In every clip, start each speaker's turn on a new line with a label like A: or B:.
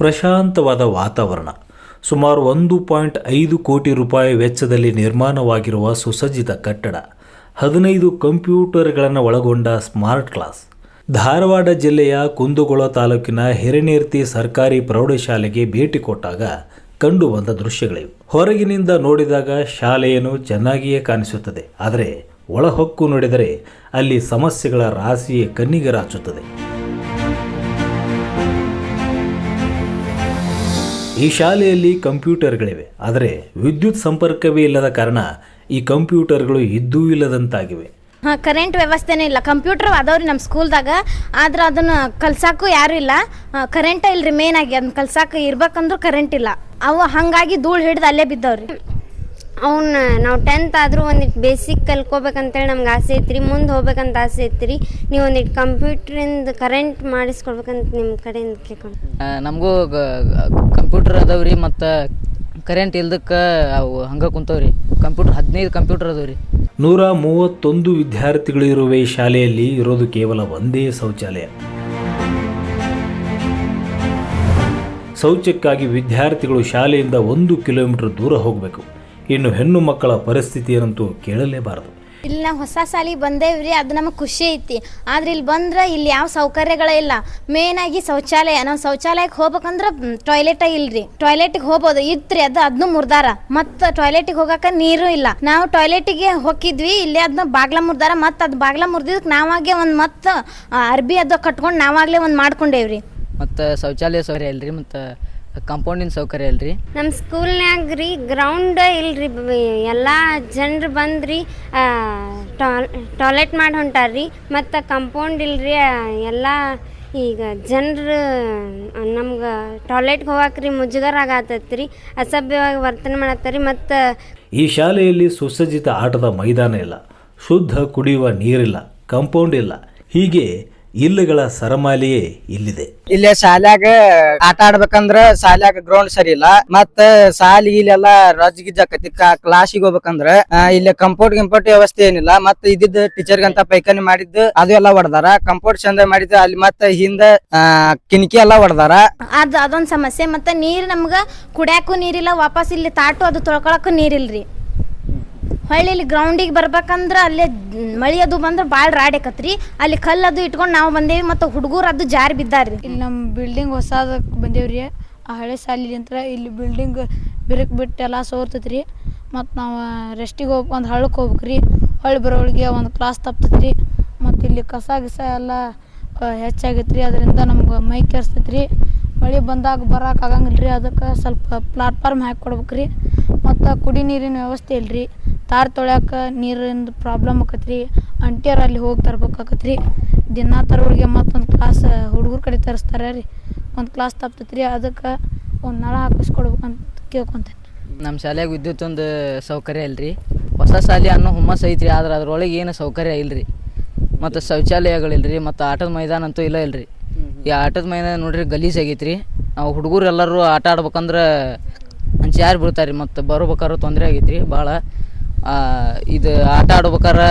A: ಪ್ರಶಾಂತವಾದ ವಾತಾವರಣ. ಸುಮಾರು ಒಂದು ಪಾಯಿಂಟ್ ಐದು ಕೋಟಿ ರೂಪಾಯಿ ವೆಚ್ಚದಲ್ಲಿ ನಿರ್ಮಾಣವಾಗಿರುವ ಸುಸಜ್ಜಿತ ಕಟ್ಟಡ, ಹದಿನೈದು ಕಂಪ್ಯೂಟರ್ಗಳನ್ನು ಒಳಗೊಂಡ ಸ್ಮಾರ್ಟ್ ಕ್ಲಾಸ್. ಧಾರವಾಡ ಜಿಲ್ಲೆಯ ಕುಂದಗೋಳ ತಾಲೂಕಿನ ಹಿರನೇರ್ತಿ ಸರ್ಕಾರಿ ಪ್ರೌಢಶಾಲೆಗೆ ಭೇಟಿ ಕೊಟ್ಟಾಗ ಕಂಡುಬಂದ ದೃಶ್ಯಗಳಿವೆ. ಹೊರಗಿನಿಂದ ನೋಡಿದಾಗ ಶಾಲೆಯನ್ನು ಚೆನ್ನಾಗಿಯೇ ಕಾಣಿಸುತ್ತದೆ, ಆದರೆ ಒಳಹೊಕ್ಕು ನೋಡಿದರೆ ಅಲ್ಲಿ ಸಮಸ್ಯೆಗಳ ರಾಶಿಯೇ ಕಣ್ಣಿಗೆ ರಾಚುತ್ತದೆ. ಈ ಶಾಲೆಯಲ್ಲಿ ಕಂಪ್ಯೂಟರ್ಗಳಿವೆ. ಆದರೆ ವಿದ್ಯುತ್ ಸಂಪರ್ಕವೇ ಇಲ್ಲದ ಕಾರಣ ಈ ಕಂಪ್ಯೂಟರ್ಗಳು ಇದ್ದೂ ಇಲ್ಲದಂತಾಗಿವೆ.
B: ಹಾಂ ಕರೆಂಟ್ ವ್ಯವಸ್ಥೆನೇ ಇಲ್ಲ. ಕಂಪ್ಯೂಟರ್ ಅದಾವ್ರಿ ನಮ್ಮ ಸ್ಕೂಲ್ದಾಗ ಆದ್ರೆ ಅದನ್ನ ಕಲ್ಸಾಕು ಯಾರು ಇಲ್ಲ. ಕರೆಂಟ ಇಲ್ರಿ ಮೇನ್ ಆಗಿ. ಅದನ್ನ ಕಲ್ಸಾಕ ಇರ್ಬೇಕಂದ್ರೂ ಕರೆಂಟ್ ಇಲ್ಲ. ಅವು ಹಂಗಾಗಿ ಧೂಳು ಹಿಡ್ದು ಅಲ್ಲೇ ಬಿದ್ದವ್ರಿ.
C: ಅವನ್ನ ನಾವು ಟೆಂತ್ ಆದರೂ ಒಂದಿಟ್ಟು ಬೇಸಿಕ್ ಕಲ್ಕೋಬೇಕಂತೇಳಿ ನಮ್ಗೆ ಆಸೆ ಐತ್ರಿ. ಮುಂದೆ ಹೋಗ್ಬೇಕಂತ ಆಸೆ ಐತ್ರಿ. ನೀವು ಒಂದಿಟ್ಟು ಕಂಪ್ಯೂಟ್ರಿಂದ ಕರೆಂಟ್ ಮಾಡಿಸ್ಕೊಡ್ಬೇಕಂತ ನಿಮ್ಮ ಕಡೆಯಿಂದ ಕೇಳ್ಕೊಂಡು
D: ನಮಗೂ ಕಂಪ್ಯೂಟರ್ ರೀ ಮತ್ತು ಕರೆಂಟ್ ಇಲ್ದಕ್ಕೆ ಅವು ಹಂಗೆ ಕುಂತವ್ರಿ. ಕಂಪ್ಯೂಟರ್ ಹದಿನೈದು ಕಂಪ್ಯೂಟರ್ ರೀ
A: ನೂರ ಮೂವತ್ತೊಂದು ವಿದ್ಯಾರ್ಥಿಗಳಿರುವ ಈ ಶಾಲೆಯಲ್ಲಿ. ಇರೋದು ಕೇವಲ ಒಂದೇ ಶೌಚಾಲಯ. ಶೌಚಕ್ಕಾಗಿ ವಿದ್ಯಾರ್ಥಿಗಳು ಶಾಲೆಯಿಂದ ಒಂದು ಕಿಲೋಮೀಟರ್ ದೂರ ಹೋಗಬೇಕು. ಇನ್ನು ಹೆಣ್ಣು ಮಕ್ಕಳ ಪರಿಸ್ಥಿತಿಯನ್ನಂತೂ ಕೇಳಲೇಬಾರದು.
B: ಇಲ್ಲಿ ನಾವು ಹೊಸ ಸಾಲಿಗೆ ಬಂದೇವ್ರಿ ಅದು ನಮಗೆ ಖುಷಿ ಐತಿ. ಆದ್ರೆ ಇಲ್ಲಿ ಬಂದ್ರೆ ಇಲ್ಲಿ ಯಾವ ಸೌಕರ್ಯಗಳೇ ಇಲ್ಲ. ಮೇನ್ ಆಗಿ ಶೌಚಾಲಯ ನಾವು ಶೌಚಾಲಯಕ್ಕೆ ಹೋಗ್ಬೇಕಂದ್ರೆ ಟಾಯ್ಲೆಟ್ ಇಲ್ರಿ. ಟಾಯ್ಲೆಟ್ಗೆ ಹೋಗ್ಬೋದು. ಇತ್ರಿ ಅದು ಅದನ್ನು ಮುರ್ದಾರ. ಮತ್ತು ಟಾಯ್ಲೆಟಿಗೆ ಹೋಗಕ್ಕೆ ನೀರು ಇಲ್ಲ. ನಾವು ಟಾಯ್ಲೆಟಿಗೆ ಹೋಗಿದ್ವಿ ಇಲ್ಲಿ ಅದನ್ನ ಬಾಗ್ಲ ಮುರ್ದಾರ. ಮತ್ತೆ ಅದು ಬಾಗ್ಲ ಮುರ್ದಿದ್ದಕ್ಕೆ ನಾವಾಗೆ ಒಂದು ಮತ್ತೆ ಅರ್ಬಿ ಅದು ಕಟ್ಕೊಂಡು ನಾವಾಗಲೇ ಒಂದು ಮಾಡ್ಕೊಂಡೇವ್ರಿ.
D: ಮತ್ತು ಶೌಚಾಲಯ ಸೌಕರ್ಯ ಇಲ್ರಿ ಮತ್ತು ಕಾಂಪೌಂಡಿನ ಸೌಕರ್ಯ ಇಲ್ರಿ?
C: ನಮ್ಮ ಸ್ಕೂಲ್ನ್ಯಾಗ ರೀ ಗ್ರೌಂಡ್ ಇಲ್ರಿ ಎಲ್ಲ ಜನರು ಬಂದ್ರಿ ಟಾಯ್ಲೆಟ್ ಮಾಡಿ ಹೊಂಟಾರ್ರಿ ಮತ್ತು ಕಂಪೌಂಡ್ ಇಲ್ರಿ ಎಲ್ಲ ಈಗ ಜನರು ನಮ್ಗೆ ಟಾಯ್ಲೆಟ್ಗೆ ಹೋಗಾಕ್ರಿ ಮುಜುಗರ ಆಗತ್ತೈತ್ರಿ ಅಸಭ್ಯವಾಗಿ ವರ್ತನೆ ಮಾಡತ್ತರಿ ಮತ್ತು
A: ಈ ಶಾಲೆಯಲ್ಲಿ ಸುಸಜ್ಜಿತ ಆಟದ ಮೈದಾನ ಇಲ್ಲ. ಶುದ್ಧ ಕುಡಿಯುವ ನೀರಿಲ್ಲ. ಕಾಂಪೌಂಡ್ ಇಲ್ಲ. ಹೀಗೆ ಇಲ್ಲಗಳ ಸರಮಾಲಿಯೇ ಇಲ್ಲಿದೆ.
E: ಇಲ್ಲೇ ಶಾಲ್ಯಾಗ ಆಟ ಆಡ್ಬೇಕಂದ್ರ ಶಾಲ್ಯಾಗ ಗ್ರೌಂಡ್ ಸರಿ ಇಲ್ಲ. ಮತ್ತ ಸಾಲಿ ಇಲ್ಲೆಲ್ಲ ರಜ್ ಗಿಜ್ ಆಕತಿ. ಕ್ಲಾಸಿಗೆ ಹೋಗ್ಬೇಕಂದ್ರ ಇಲ್ಲಿ ಕಂಪೌಂಡ್ ಗಿಂಪೌಂಡ್ ವ್ಯವಸ್ಥೆ ಏನಿಲ್ಲ. ಮತ್ತ ಇದ್ದಿದ್ದ ಟೀಚರ್ ಗಂತ ಪೈಖಾನಿ ಮಾಡಿದ್ದು ಅದು ಎಲ್ಲ ಹೊಡೆದಾರ. ಕಂಪೌಂಡ್ ಚಂದ ಮಾಡಿದ್ದು ಅಲ್ಲಿ ಮತ್ತ ಹಿಂದ ಕಿಣಕಿ ಎಲ್ಲ ಹೊಡೆದಾರ.
B: ಅದು ಅದೊಂದು ಸಮಸ್ಯೆ. ಮತ್ತ ನೀರ್ ನಮ್ಗ ಕುಡ್ಯಾಕು ನೀರಿಲ್ಲ ವಾಪಸ್ ಇಲ್ಲಿ ತಾಟು ಅದು ತೊಳ್ಕೊಳಕ್ಕೂ ನೀರಿಲ್ರಿ. ಹೊಳ್ಳಿ ಇಲ್ಲಿ ಗ್ರೌಂಡಿಗೆ ಬರ್ಬೇಕಂದ್ರೆ ಅಲ್ಲೇ ಮಳಿ ಅದು ಬಂದ್ರೆ ಭಾಳ ರಾಡಕತ್ರಿ ಅಲ್ಲಿ ಕಲ್ಲು ಅದು ಇಟ್ಕೊಂಡು ನಾವು ಬಂದೇವಿ ಮತ್ತು ಹುಡುಗರು ಅದು ಜಾರಿ ಬಿದ್ದಾರ್ರಿ.
F: ಇಲ್ಲಿ ನಮ್ಮ ಬಿಲ್ಡಿಂಗ್ ಹೊಸದಕ್ಕೆ ಬಂದೇವ್ರಿ. ಆ ಹಳೆ ಸಾಲಿಲಿಂತ್ರ ಇಲ್ಲಿ ಬಿಲ್ಡಿಂಗ್ ಬಿರುಕು ಬಿಟ್ಟು ಎಲ್ಲ ಸೋರ್ತೈತಿ ರೀ ಮತ್ತು ನಾವು ರೆಸ್ಟಿಗೆ ಹೋಗಿ ಒಂದು ಹಳ್ಳಕ್ಕೆ ಹೋಗ್ಬೇಕ್ರಿ. ಹೊಳ್ಳಿ ಬರೋಳಿಗೆ ಒಂದು ಕ್ಲಾಸ್ ತಪ್ತೈತಿ ರೀ ಮತ್ತು ಇಲ್ಲಿ ಕಸ ಗಿಸ ಎಲ್ಲ ಹೆಚ್ಚಾಗೈತೆ ರೀ ಅದರಿಂದ ನಮ್ಗೆ ಮೈ ಕೆರ್ಸ್ತೈತಿ ರೀ ಮಳೆ ಬಂದಾಗ ಬರೋಕೆ ಆಗಂಗಿಲ್ಲ ರೀ ಅದಕ್ಕೆ ಸ್ವಲ್ಪ ಪ್ಲಾಟ್ಫಾರ್ಮ್ ಹಾಕಿ ಕೊಡ್ಬೇಕು ರೀ ಮತ್ತು ಕುಡಿ ನೀರಿನ ವ್ಯವಸ್ಥೆ ಇಲ್ಲ ರೀ ತಾರ್ ತೊಳ್ಯಾಕ ನೀರಿಂದು ಪ್ರಾಬ್ಲಮ್ ಆಕತ್ರಿ. ಅಂಟಿಯರ್ ಅಲ್ಲಿ ಹೋಗಿ ತರ್ಬೇಕಾಕತ್ರಿ. ದಿನ ತರೋರಿಗೆ ಮತ್ತೊಂದು ಕ್ಲಾಸ್ ಹುಡುಗರ ಕಡೆ ತರಿಸ್ತಾರೆ ರೀ ಒಂದು ಕ್ಲಾಸ್ ತಪ್ತೈತಿ ರೀ ಅದಕ್ಕೆ ಒಂದು ನಳ ಹಾಕಿಸ್ಕೊಡ್ಬೇಕಂತ ಕೇಳ್ಕೊತೇನೆ
D: ನಮ್ಮ ಶಾಲೆಗೆ ವಿದ್ಯುತ್ ಒಂದು ಸೌಕರ್ಯ ಇಲ್ರಿ. ಹೊಸ ಶಾಲೆ ಅನ್ನೋ ಹುಮ್ಮಸ್ ಐತ್ರಿ. ಆದ್ರೆ ಅದ್ರೊಳಗೆ ಏನು ಸೌಕರ್ಯ ಇಲ್ರಿ. ಮತ್ತು ಶೌಚಾಲಯಗಳಿಲ್ರಿ. ಮತ್ತು ಆಟದ ಮೈದಾನ ಅಂತೂ ಇಲ್ಲ ಇಲ್ರಿ. ಈ ಆಟದ ಮೈದಾನ ನೋಡ್ರಿ ಗಲೀಜ್ ರೀ ನಾವು ಹುಡುಗರು ಎಲ್ಲರೂ ಆಟ ಆಡ್ಬೇಕಂದ್ರೆ ಅಂಚಾರು ಬೀಳ್ತಾರೆ ಮತ್ತು ಬರ್ಬೇಕಾದ್ರೂ ತೊಂದರೆ ಆಗೈತ್ರಿ. ಭಾಳ ಇದು ಆಟ ಆಡ್ಬೇಕಾರೆ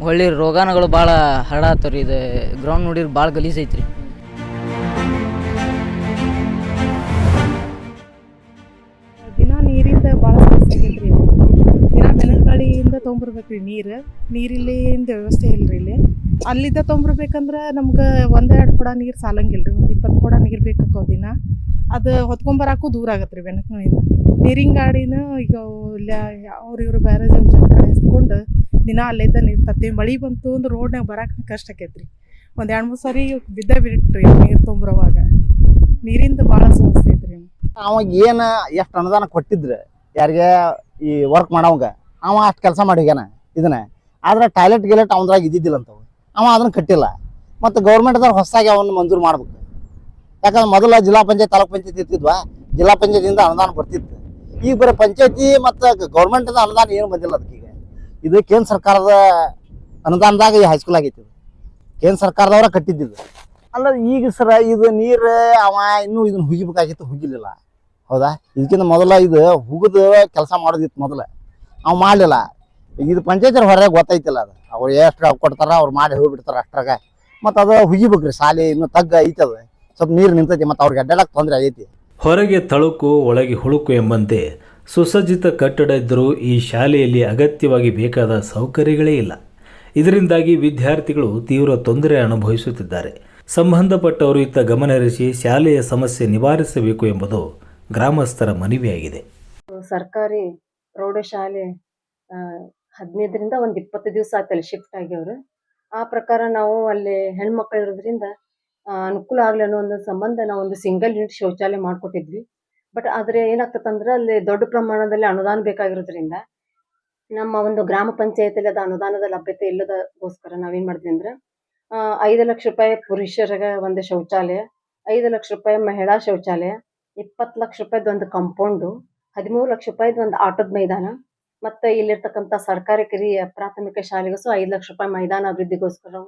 D: ಹೊಳ್ಳಿ ರೋಗಾಣುಗಳು ಭಾಳ ಹರಡತ್ತವ ರೀ ಇದು ಗ್ರೌಂಡ್ ನೋಡಿರಿ ಭಾಳ ಗಲೀಜು ಐತ್ರಿ
G: ಬೆನಗಾಡಿಯಿಂದ ತೊಗೊಂಬರ್ಬೇಕು ರೀ ನೀರು. ನೀರಿಲ್ಲಿಂದ ವ್ಯವಸ್ಥೆ ಇಲ್ಲ ರೀ ಇಲ್ಲಿ. ಅಲ್ಲಿದ್ದ ತೊಗೊಂಬರ್ಬೇಕಂದ್ರೆ ನಮ್ಗೆ ಒಂದೆರಡು ಕೊಡ ನೀರು ಸಾಲಂಗಿಲ್ಲ ರೀ ಒಂದು ಇಪ್ಪತ್ತು ಕೊಡ ನೀರು ಬೇಕಾಕೋ ದಿನ. ಅದು ಹೊತ್ಕೊಂಬರಾಕು ದೂರ ಆಗತ್ತೆ ರೀ ಬೆನಕಣಿಯಿಂದ ನೀರಿನ ಗಾಡಿನ ಈಗ ಇಲ್ಲ ಅವ್ರು ಇವರು ಬೇರೆ ಜನ ಇಸ್ಕೊಂಡು ದಿನ ಅಲ್ಲಿದ್ದ ನೀರು ತರ್ತೀವಿ ಮಳೆ ಬಂತು ಅಂದ್ರೆ ರೋಡ್ನಾಗ ಬರಕ್ಕೆ ಕಷ್ಟ ಆಕೈತೆ ರೀ. ಒಂದು ಎರಡು ಮೂರು ಸರಿ ಬಿದ್ದ ಬಿಟ್ರಿ ನೀರು ತೊಂಬರೋವಾಗ. ನೀರಿಂದ ಭಾಳ ಸಮಸ್ಯೆ ಐತ್ರಿ.
H: ಅವಾಗ ಏನು ಎಷ್ಟು ಅನುದಾನ ಕೊಟ್ಟಿದ್ರೆ? ಯಾರಿಗೆ ಈ ವರ್ಕ್ ಮಾಡವಂಗ? ಅವ ಅಷ್ಟು ಕೆಲಸ ಮಾಡಿ ಇದನ್ನ. ಆದ್ರೆ ಟಾಯ್ಲೆಟ್ ಗಿಲೆಟ್ ಅವನದ್ರಾಗ ಇದ್ದಿದ್ದಿಲ್ಲ ಅಂತವು ಅವ ಅದನ್ನ ಕಟ್ಟಿಲ್ಲ. ಮತ್ತು ಗೌರ್ಮೆಂಟ್ದವ್ರು ಹೊಸದಾಗಿ ಅವನ್ನ ಮಂಜೂರು ಮಾಡ್ಬೇಕು. ಯಾಕಂದ್ರೆ ಮೊದಲ ಜಿಲ್ಲಾ ಪಂಚಾಯತ್, ತಾಲೂಕ್ ಪಂಚಾಯತ್ ಇರ್ತಿದ್ವಾ? ಜಿಲ್ಲಾ ಪಂಚಾಯತಿಂದ ಅನುದಾನ ಬರ್ತಿತ್ತು. ಈಗ ಬರೀ ಪಂಚಾಯತಿ ಮತ್ತು ಗೌರ್ಮೆಂಟ್ದ ಅನುದಾನ ಏನು ಬಂದಿಲ್ಲ ಅದಕ್ಕೆ ಈಗ ಇದು ಕೇಂದ್ರ ಸರ್ಕಾರದ ಅನುದಾನದಾಗ ಈ ಹೈಸ್ಕೂಲ್ ಆಗೈತಿ ಕೇಂದ್ರ ಸರ್ಕಾರದವ್ರ ಕಟ್ಟಿದ್ದಿದ್ದು. ಅಲ್ಲ ಈಗ ಸರ ಇದು ನೀರು ಅವ ಇನ್ನೂ ಇದನ್ನ ಹುಗಿಬೇಕಾಗಿತ್ತು, ಹುಗಿಲಿಲ್ಲ. ಹೌದಾ? ಇದಕ್ಕಿಂತ ಮೊದಲ ಇದು ಹುಗಿದು ಕೆಲಸ ಮಾಡೋದಿತ್ತು ಮೊದಲ. ಅವ್ ಮಾಡಲಿಲ್ಲ. ಇದು ಪಂಚಾಯತಿ ಹೊರಗೆ ಗೊತ್ತೈತಿಲ್ಲ ಅದು. ಅವ್ರು ಎಷ್ಟು ಕೊಡ್ತಾರ ಅವ್ರು ಮಾಡಿ ಹೋಗ್ಬಿಡ್ತಾರ ಅಷ್ಟ್ರಾಗ. ಮತ್ತು ಅದು ಹುಗಿಬೇಕ್ರಿ ಸಾಲಿ ಇನ್ನು ತಗ್ಗ ಐತದ ಸ್ವಲ್ಪ ನೀರು ನಿಂತೈತಿ ಮತ್ತು ಅವ್ರಿಗೆ ಅಡ್ಡಾಡಕ್ಕೆ ತೊಂದರೆ ಆಗೈತಿ.
A: ಹೊರಗೆ ತಳುಕು ಒಳಗೆ ಹುಳುಕು ಎಂಬಂತೆ ಸುಸಜ್ಜಿತ ಕಟ್ಟಡ ಇದ್ದರೂ ಈ ಶಾಲೆಯಲ್ಲಿ ಅಗತ್ಯವಾಗಿ ಬೇಕಾದ ಸೌಕರ್ಯಗಳೇ ಇಲ್ಲ. ಇದರಿಂದಾಗಿ ವಿದ್ಯಾರ್ಥಿಗಳು ತೀವ್ರ ತೊಂದರೆ ಅನುಭವಿಸುತ್ತಿದ್ದಾರೆ. ಸಂಬಂಧಪಟ್ಟವರು ಇತ್ತ ಗಮನಹರಿಸಿ ಶಾಲೆಯ ಸಮಸ್ಯೆ ನಿವಾರಿಸಬೇಕು ಎಂಬುದು ಗ್ರಾಮಸ್ಥರ ಮನವಿಯಾಗಿದೆ.
I: ಸರ್ಕಾರಿ ಪ್ರೌಢಶಾಲೆ ಹದಿನೈದರಿಂದ ಒಂದು ಇಪ್ಪತ್ತು ದಿವಸ ಆತಲ್ಲಿ ಶಿಫ್ಟ್ ಆಗ್ಯವ್ರು. ಆ ಪ್ರಕಾರ ನಾವು ಅಲ್ಲಿ ಹೆಣ್ಮಕ್ಳು ಇರೋದ್ರಿಂದ ಅನುಕೂಲ ಆಗಲಿ ಅನ್ನೋ ಒಂದು ಸಂಬಂಧ ನಾವು ಒಂದು ಸಿಂಗಲ್ ಯೂನಿಟ್ ಶೌಚಾಲಯ ಮಾಡಿಕೊಟ್ಟಿದ್ವಿ. ಬಟ್ ಆದರೆ ಏನಾಗ್ತದಂದ್ರೆ ಅಲ್ಲಿ ದೊಡ್ಡ ಪ್ರಮಾಣದಲ್ಲಿ ಅನುದಾನ ಬೇಕಾಗಿರೋದ್ರಿಂದ, ನಮ್ಮ ಒಂದು ಗ್ರಾಮ ಪಂಚಾಯತಿಯಲ್ಲಿ ಅದು ಅನುದಾನದ ಲಭ್ಯತೆ ಇಲ್ಲದಗೋಸ್ಕರ ನಾವೇನು ಮಾಡಿದ್ವಿ ಅಂದ್ರೆ ಐದು ಲಕ್ಷ ರೂಪಾಯಿ ಪುರುಷರಿಗೆ ಒಂದು ಶೌಚಾಲಯ, ಐದು ಲಕ್ಷ ರೂಪಾಯಿ ಮಹಿಳಾ ಶೌಚಾಲಯ, ಇಪ್ಪತ್ತು ಲಕ್ಷ ರೂಪಾಯಿದು ಒಂದು ಕಾಂಪೌಂಡು ಹದಿಮೂರು ಲಕ್ಷ ರೂಪಾಯಿದು ಒಂದು ಆಟದ ಮೈದಾನ. ಮತ್ತೆ ಇಲ್ಲಿರ್ತಕ್ಕಂಥ ಸರ್ಕಾರಿ ಕಿರಿಯ ಪ್ರಾಥಮಿಕ ಶಾಲೆಗೂ ಐದು ಲಕ್ಷ ರೂಪಾಯಿ ಮೈದಾನ ಅಭಿವೃದ್ಧಿಗೋಸ್ಕರ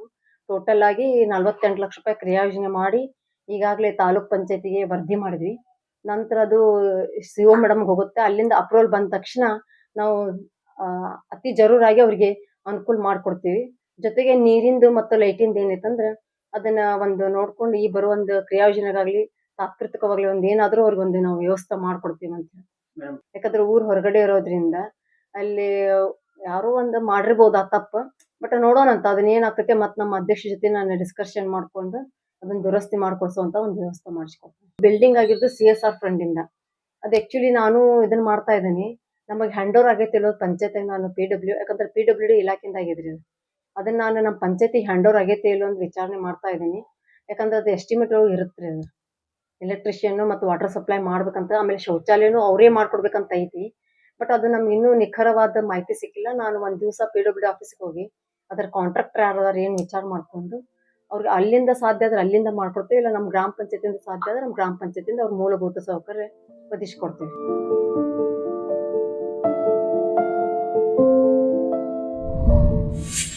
I: ಟೋಟಲ್ ಆಗಿ ನಲ್ವತ್ತೆಂಟು ಲಕ್ಷ ರೂಪಾಯಿ ಕ್ರಿಯಾಯೋಜನೆ ಮಾಡಿ ಈಗಾಗಲೇ ತಾಲೂಕ್ ಪಂಚಾಯತಿಗೆ ವರದಿ ಮಾಡಿದ್ವಿ. ನಂತರ ಅದು ಸಿ ಒ ಮೇಡಮ್ಗೆ ಹೋಗುತ್ತೆ. ಅಲ್ಲಿಂದ ಅಪ್ರೂವಲ್ ಬಂದ ತಕ್ಷಣ ನಾವು ಅತಿ ಜರೂರಾಗಿ ಅವರಿಗೆ ಅನುಕೂಲ ಮಾಡಿಕೊಡ್ತೀವಿ. ಜೊತೆಗೆ ನೀರಿಂದು ಮತ್ತು ಲೈಟಿಂದು ಏನೈತಂದ್ರೆ ಅದನ್ನ ಒಂದು ನೋಡ್ಕೊಂಡು ಈ ಬರೋ ಒಂದು ಕ್ರಿಯಾಯೋಜನೆಗಾಗ್ಲಿ ತಾತ್ಕೃತಿಕವಾಗ್ಲಿ ಒಂದು ಏನಾದರೂ ಅವ್ರಿಗೆ ಒಂದು ನಾವು ವ್ಯವಸ್ಥೆ ಮಾಡ್ಕೊಡ್ತೀವಿ ಅಂತ ಯಾಕಂದ್ರೆ ಊರ್ ಹೊರಗಡೆ ಇರೋದ್ರಿಂದ ಅಲ್ಲಿ ಯಾರೋ ಒಂದು ಮಾಡಿರ್ಬೋದು ಆ ತಪ್ಪ ಬಟ್ ನೋಡೋಣ ಅಂತ. ಅದನ್ನ ಏನಾಗ್ತೈತೆ ಮತ್ತೆ ನಮ್ಮ ಅಧ್ಯಕ್ಷ ಜೊತೆ ನಾನು ಡಿಸ್ಕಷನ್ ಮಾಡ್ಕೊಂಡು ಅದನ್ನ ದುರಸ್ತಿ ಮಾಡ್ಕೊಡ್ಸೋಂತ ಒಂದು ವ್ಯವಸ್ಥೆ ಮಾಡಿಸ್ಕೊಡ್ತೀನಿ ಬಿಲ್ಡಿಂಗ್ ಆಗಿದ್ದು ಸಿ ಎಸ್ ಆರ್ ಫಂಡ್ ಇಂದ. ಅದು ಆಕ್ಚುಲಿ ನಾನು ಇದನ್ನ ಮಾಡ್ತಾ ಇದ್ದೀನಿ. ನಮಗೆ ಹ್ಯಾಂಡ್ ಓವರ್ ಆಗೈತೆ ಇಲ್ಲೋ ಪಂಚಾಯತ್ ನಾನು ಪಿ ಡಬ್ಲ್ಯೂ ಯಾಕಂದ್ರೆ ಪಿ ಡಬ್ಲ್ಯೂ ಡಿ ಇಲಾಖೆಯಿಂದ ಆಗಿದ್ರಿ ಅದು. ಅದನ್ನ ನಾನು ನಮ್ಮ ಪಂಚಾಯತಿ ಹ್ಯಾಂಡ್ ಓವರ್ ಆಗೈತೆ ಇಲ್ಲೋ ಅಂತ ವಿಚಾರಣೆ ಮಾಡ್ತಾ ಇದ್ದೀನಿ. ಯಾಕಂದ್ರೆ ಅದು ಎಸ್ಟಿಮೇಟ್ ಒಳಗೆ ಇರುತ್ತೆ ಅದು. ಎಲೆಕ್ಟ್ರಿಷಿಯನ್ ಮತ್ತು ವಾಟರ್ ಸಪ್ಲೈ ಮಾಡ್ಬೇಕಂತ, ಆಮೇಲೆ ಶೌಚಾಲಯನೂ ಅವರೇ ಮಾಡ್ಕೊಡ್ಬೇಕಂತ ಐತಿ. ಬಟ್ ಅದು ನಮ್ಗೆ ಇನ್ನೂ ನಿಖರವಾದ ಮಾಹಿತಿ ಸಿಕ್ಕಿಲ್ಲ. ನಾನು ಒಂದು ದಿವಸ ಪಿ ಡಬ್ಲ್ಯೂ ಡಿ ಆಫೀಸ್ಗೆ ಹೋಗಿ ಅದರ ಕಾಂಟ್ರಾಕ್ಟರ್ ಯಾರಾದ್ರೂ ಏನು ವಿಚಾರ ಮಾಡ್ಕೊಂಡು, ಅವ್ರಿಗೆ ಅಲ್ಲಿಂದ ಸಾಧ್ಯ ಆದ್ರೆ ಅಲ್ಲಿಂದ ಮಾಡ್ಕೊಡ್ತೀವಿ, ಇಲ್ಲ ನಮ್ಮ ಗ್ರಾಮ ಪಂಚಾಯತಿಯಿಂದ ಸಾಧ್ಯ ಆದ್ರೆ ನಮ್ಮ ಗ್ರಾಮ ಪಂಚಾಯತಿಯಿಂದ ಅವ್ರ ಮೂಲಭೂತ ಸೌಕರ್ಯ ಒದಗಿಸ್ಕೊಡ್ತೀವಿ.